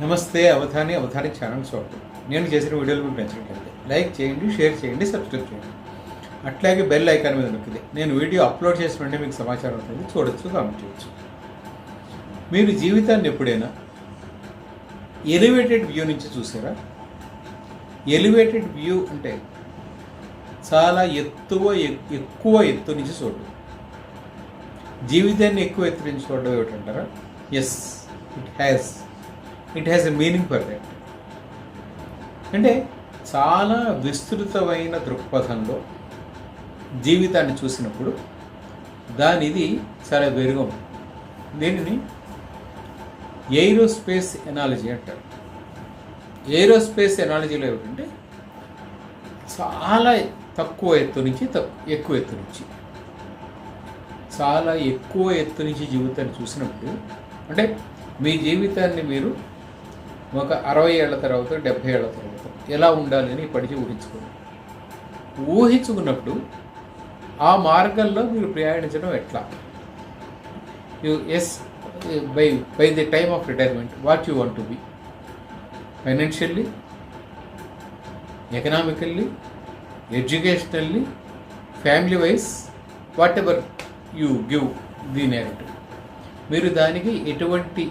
నమస్తే అవధాని అవధాని ఛానల్ స్వాగతం. నేను చేసిన వీడియోలు మీకు నచ్చినట్లయితే లైక్ చేయండి షేర్ చేయండి సబ్స్క్రైబ్ చేయండి. అట్లాగే బెల్ ఐకాన్ మీద నొక్కితే నేను వీడియో అప్లోడ్ చేసిన వెంటనే మీకు సమాచారం ఉంటుంది. చూడొచ్చు కామెంట్ చేయొచ్చు మీరు జీవితాన్ని ఎప్పుడైనా ఎలివేటెడ్ వ్యూ నుంచి చూసారా? ఎలివేటెడ్ వ్యూ అంటే చాలా ఎత్తువ ఎక్- ఎక్కువ ఎత్తు నుంచి చూడడం జీవితాన్ని ఎక్కువ ఎత్తు నుంచి చూడడం ఏమిటంటారా? Yes it has it has a meaning for that అంటే చాలా విస్తృతమైన దృక్పథంలో జీవితాన్ని చూసినప్పుడు దానిది చాలా వేరుగా దీనిని ఎయిరోస్పేస్ ఎనాలజీ అంటారు. ఏరోస్పేస్ ఎనాలజీలో ఏమిటంటే చాలా తక్కువ ఎత్తు నుంచి తక్కు- ఎక్కువ ఎత్తు నుంచి చాలా ఎక్కువ ఎత్తు నుంచి జీవితాన్ని చూసినప్పుడు అంటే మీ జీవితాన్ని మీరు ఒక అరవై ఏళ్ళ తర్వాత డెబ్భై ఏళ్ళ తర్వాత ఎలా ఉండాలని ఇప్పటికీ ఊహించుకోండి ఊహించుకున్నప్పుడు ఆ మార్గంలో మీరు ప్రయాణించడం ఎట్లా? Yes by by the time of retirement what you want to be financially economically educationally family wise whatever you give the narrative మీరు దానికి ఎటువంటి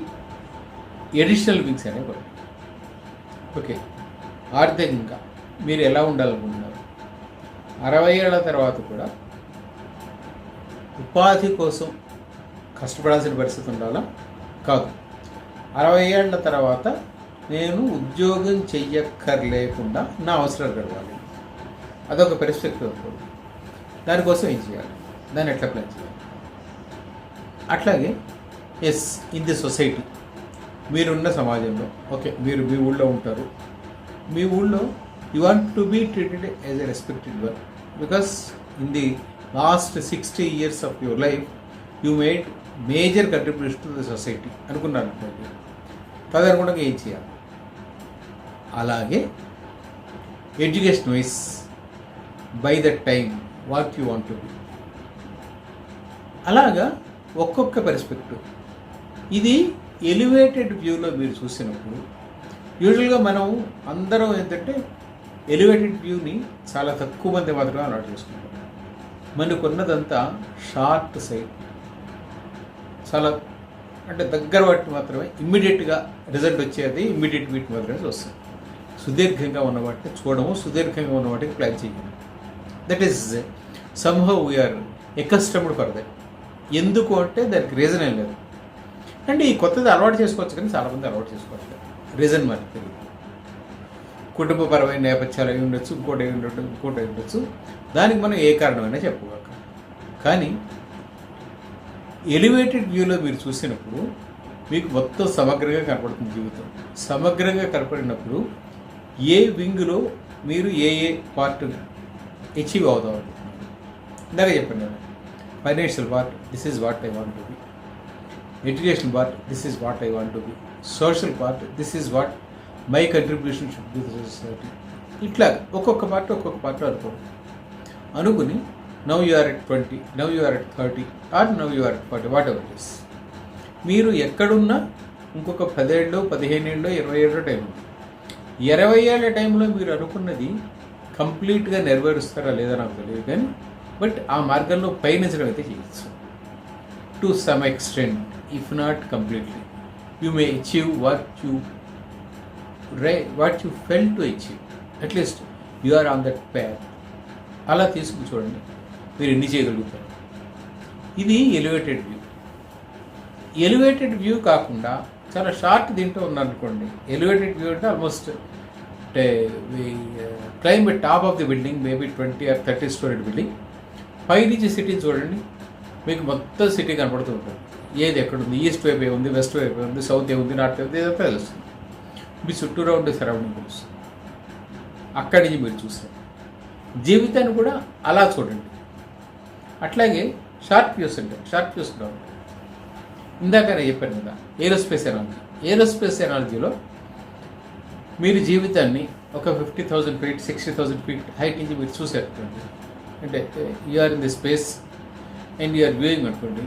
ఎడిషనల్ వింగ్స్ అనేవి పడతాయి ఓకే ఆర్థికంగా మీరు ఎలా ఉండాలనుకుంటున్నారు? అరవై ఏళ్ళ తర్వాత కూడా ఉపాధి కోసం కష్టపడాల్సిన పరిస్థితి ఉండాలా? కాదు. అరవై ఏళ్ళ తర్వాత నేను ఉద్యోగం చెయ్యక్కర్లేకుండా నా అవసరాలు గడవాలి. అదొక పెర్స్పెక్టివ్ అనుకోండి దానికోసం ఏం చేయాలి? దాన్ని ఎట్లా ప్లాన్ చేయాలి? అట్లాగే ఎస్ ఇన్ ది సొసైటీ మీరున్న సమాజంలో. ఓకే మీరు మీ ఊళ్ళో ఉంటారు. మీ ఊళ్ళో you want to be treated as a respected one because in the last sixty years of your life you made major contribution to the society అనుకున్నాను అనుకోండి తదనుగుణంగా ఏం చేయాలి? అలాగే education wise by that time what you want to be అలాగా ఒక్కొక్క perspective ఇది elevated వ్యూలో మీరు చూసినప్పుడు యూజువల్గా మనం అందరం ఏంటంటే ఎలివేటెడ్ వ్యూని చాలా తక్కువ మంది మాత్రమే అలవాటు చేసుకుంటాం. మనకున్నదంతా షార్ట్ సైడ్. చాలా అంటే దగ్గర వాటి మాత్రమే ఇమ్మీడియట్గా రిజల్ట్ వచ్చేది ఇమ్మీడియట్ వీటి మాత్రమే చూస్తాం. సుదీర్ఘంగా ఉన్న వాటిని చూడము సుదీర్ఘంగా ఉన్న వాటికి ప్లాన్ చేయము. That is somehow we are accustomed for that ఎందుకు అంటే దానికి రీజన్ ఏం లేదు. అంటే ఈ కొత్తది అలవాటు చేసుకోవచ్చు కానీ చాలామంది అలవాటు చేసుకోవచ్చు రీజన్ మరి తెలియదు. కుటుంబపరమైన నేపథ్యాలు అయి ఉండొచ్చు ఇంకోటి అయి ఉండొచ్చు ఇంకోటి అయి ఉండొచ్చు. దానికి మనం ఏ కారణమైనా చెప్పుకోక. కానీ ఎలివేటెడ్ వ్యూలో మీరు చూసినప్పుడు మీకు మొత్తం సమగ్రంగా కనపడుతుంది జీవితం. సమగ్రంగా కనపడినప్పుడు ఏ వింగ్లో మీరు ఏ ఏ పార్ట్ అచీవ్ అవుదాం అనుకుంటున్నారు ఇందాక చెప్పాను నేను financial part this is what I want to be education part this is what I want to be social part this is what my contribution should be society ఇట్లా ఒక్కొక్క పార్ట్ ఒక్కొక్క part అనుకోండి. అనుకుని now you are at twenty now you are at thirty or now you are at forty whatever is మీరు ఎక్కడున్నా ఇంకొక పదేళ్ళు పదిహేనేళ్ళు ఇరవై ఏళ్ళ టైం ఇరవై ఏళ్ళ టైంలో మీరు అనుకున్నది కంప్లీట్గా నెరవేరుస్తారా లేదా నాకు తెలియదు కానీ బట్ ఆ మార్గంలో పయనించడం అయితే చేయొచ్చు. To some extent if not completely you may achieve what you right what you fail to achieve at least you are on that path అలా తీసుకుని చూడండి. మీరు ఎన్ని చేయగలుగుతారు? ఇది ఎలివేటెడ్ వ్యూ ఎలివేటెడ్ వ్యూ కాకుండా చాలా షార్ట్ దీంట్లో ఉన్నారనుకోండి ఎలివేటెడ్ వ్యూ అంటే ఆల్మోస్ట్ అంటే climb top of the building maybe twenty or thirty storey building పై నుంచి సిటీ చూడండి. మీకు మొత్తం సిటీ కనపడుతూ ఉంటుంది. ఏది ఎక్కడుంది? ఈస్ట్ వైపు ఉంది వెస్ట్ వైపు ఉంది సౌత్ ఉంది నార్త్ ఉంది ఏదో తెలుస్తుంది. మీ చుట్టూరా ఉండే సరౌండింగ్ తెలుస్తుంది. అక్కడి నుంచి మీరు చూస్తారు. జీవితాన్ని కూడా అలా చూడండి. అట్లాగే షార్ట్ వ్యూస్ ఉంటాయి. షార్ట్ వ్యూస్ కూడా ఉంటాయి. ఇందాక నేను చెప్పాను కదా ఏరోస్పేస్ ఎనాలజీ. ఏరోస్పేస్ ఎనాలజీలో మీరు జీవితాన్ని ఒక fifty thousand feet sixty thousand feet height నుంచి మీరు చూసారు అంటే you're in the space and you're viewing అనుకోండి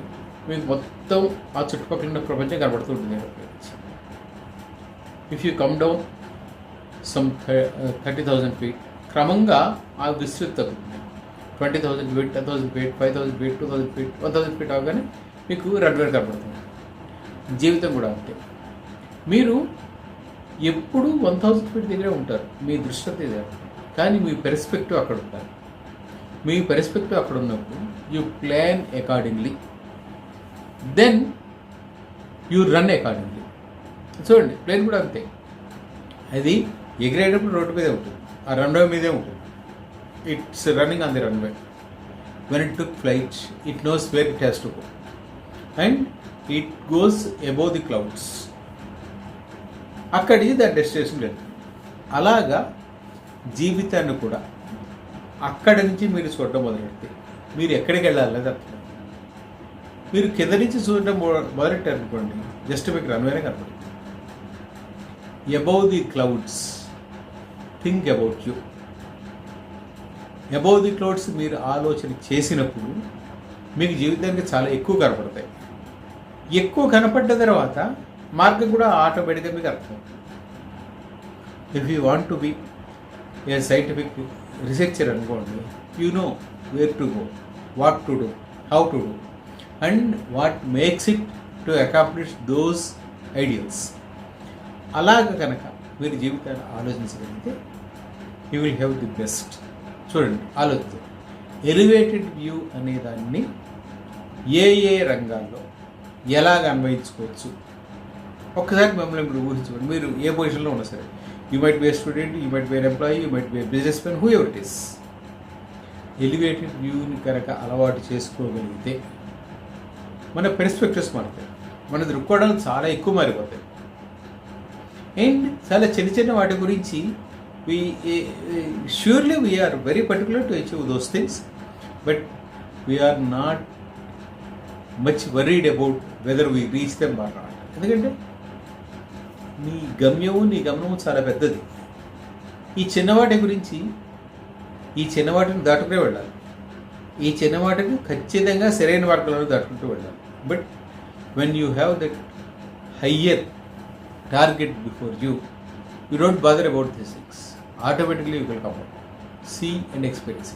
మీకు మొత్తం ఆ చుట్టుపక్కల ఉన్న ప్రపంచం కనబడుతూ ఉంటుంది. If you come down some thirty thousand feet క్రమంగా ఆ విస్తృత తగ్గుతుంది twenty thousand feet ten thousand feet five thousand feet two thousand feet one thousand feet అవగానే మీకు రన్వే కనబడుతుంది. జీవితం కూడా అంతే. మీరు ఎప్పుడు వన్ థౌసండ్ ఫీట్ దగ్గరే ఉంటారు. మీ దృష్టి కానీ మీ పెర్స్పెక్టివ్ అక్కడ ఉంటారు మీ పెర్స్పెక్టివ్ అక్కడ ఉన్నప్పుడు you plan accordingly then you run accordingly చూడండి ప్లేన్ కూడా అంతే. అది ఎగిరేటప్పుడు రోడ్డు మీదే ఉంటుంది. ఆ రన్వే మీదే ఉంటుంది. It's running on the runway when it took flight it knows where it has to go and it goes above the clouds అక్కడికి దాని డెస్టినేషన్ లేదు. అలాగా జీవితాన్ని కూడా అక్కడి నుంచి మీరు చూడడం మొదలెడితే మీరు ఎక్కడికి వెళ్ళాలి అనేది మీరు కింద నుంచి చూడటం మొ- మొదలెట్టారు అనుకోండి జస్ట్ మీకు రన్వేనే కనపడుతుంది. Above the clouds think about you above the clouds మీరు ఆలోచన చేసినప్పుడు మీకు జీవితానికి చాలా ఎక్కువ కనపడతాయి. ఎక్కువ కనపడ్డ తర్వాత మార్గం కూడా ఆటోమేటిక్గా మీకు అర్థం if you want to be a scientific researcher అనుకోండి you know where to go what to do how to do and what makes it to accomplish those ideals. అలాగ కనుక మీరు జీవితాన్ని ఆలోచించగలిగితే you will have the best. చూడండి ఆలోచించండి elevated view అనే దాన్ని ఏ ఏ రంగాల్లో ఎలాగ అన్వయించుకోవచ్చు? ఒక్కసారి మిమ్మల్ని ఇప్పుడు ఊహించుకోండి. మీరు ఏ పొజిషన్లో ఉన్నా సరే you might be student you might be employee you might be business man whoever it is elevated వ్యూని కనుక అలవాటు చేసుకోగలిగితే మన పెర్స్పెక్టివ్స్ మారుతాయి మన దృక్కోణాలు చాలా ఎక్కువ మారిపోతాయి. అండ్ చాలా చిన్న చిన్న వాటి గురించి we surely we are very particular to achieve those things but we are not much worried about whether we reach them or not ఎందుకంటే నీ గమ్యము నీ గమనము చాలా పెద్దది. ఈ చిన్నవాటి గురించి ఈ చిన్నవాటిని దాటుకునే వెళ్ళాలి. ఈ చిన్నవాటిని ఖచ్చితంగా సరైన మార్గంలో దాటుకుంటూ వెళ్ళాలి. But when you have that higher target before you you don't bother about this things automatically you will come see and experience